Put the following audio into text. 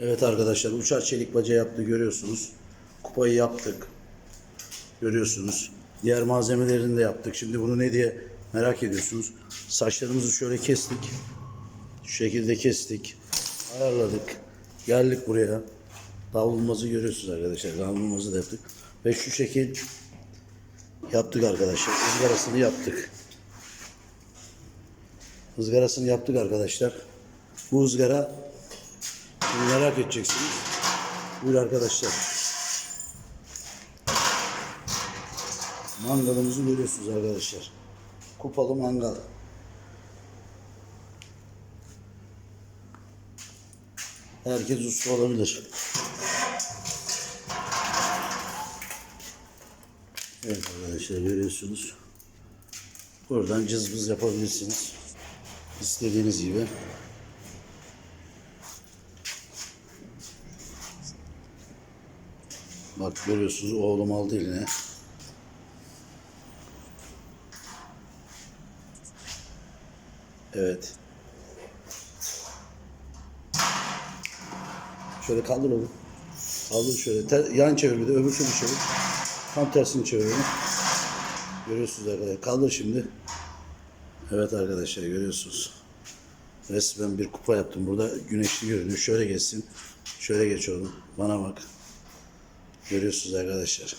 Evet arkadaşlar uçar çelik baca yaptı görüyorsunuz. Kupayı yaptık. Görüyorsunuz. Diğer malzemelerini de yaptık. Şimdi bunu ne diye merak ediyorsunuz. Saçlarımızı şöyle kestik. Şu şekilde kestik. Ayarladık. Geldik buraya. Davulmazı görüyorsunuz arkadaşlar. Davulmazı da yaptık. Ve şu şekil yaptık arkadaşlar. Izgarasını yaptık. Izgarasını yaptık arkadaşlar. Bu ızgara Şimdi merak edeceksiniz. Buyur arkadaşlar. Mangalımızı görüyorsunuz arkadaşlar. Kupalı mangal. Herkes usta olabilir. Evet arkadaşlar görüyorsunuz. Buradan cızbız yapabilirsiniz. İstediğiniz gibi. Bak görüyorsunuz oğlum aldı eline. Evet. Şöyle kaldır oğlum. Kaldır şöyle. Ter, yan çevir bir de öbür türlü çevir. Tam tersini çevir. Görüyorsunuz arkadaşlar. Kaldır şimdi. Evet arkadaşlar görüyorsunuz. Resmen bir kupa yaptım. Burada güneşli görünüyor. Şöyle geçsin. Şöyle geç oğlum. Bana bak. Görüyorsunuz arkadaşlar.